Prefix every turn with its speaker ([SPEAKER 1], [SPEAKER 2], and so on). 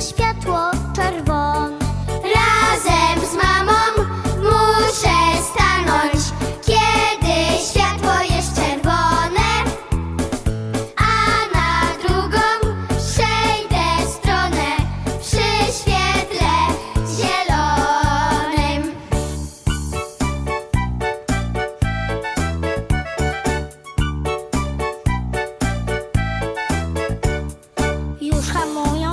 [SPEAKER 1] światło czerwone.
[SPEAKER 2] Razem z mamą muszę stanąć, kiedy światło jest czerwone, a na drugą przejdę stronę przy świetle zielonym.
[SPEAKER 1] Już hamują.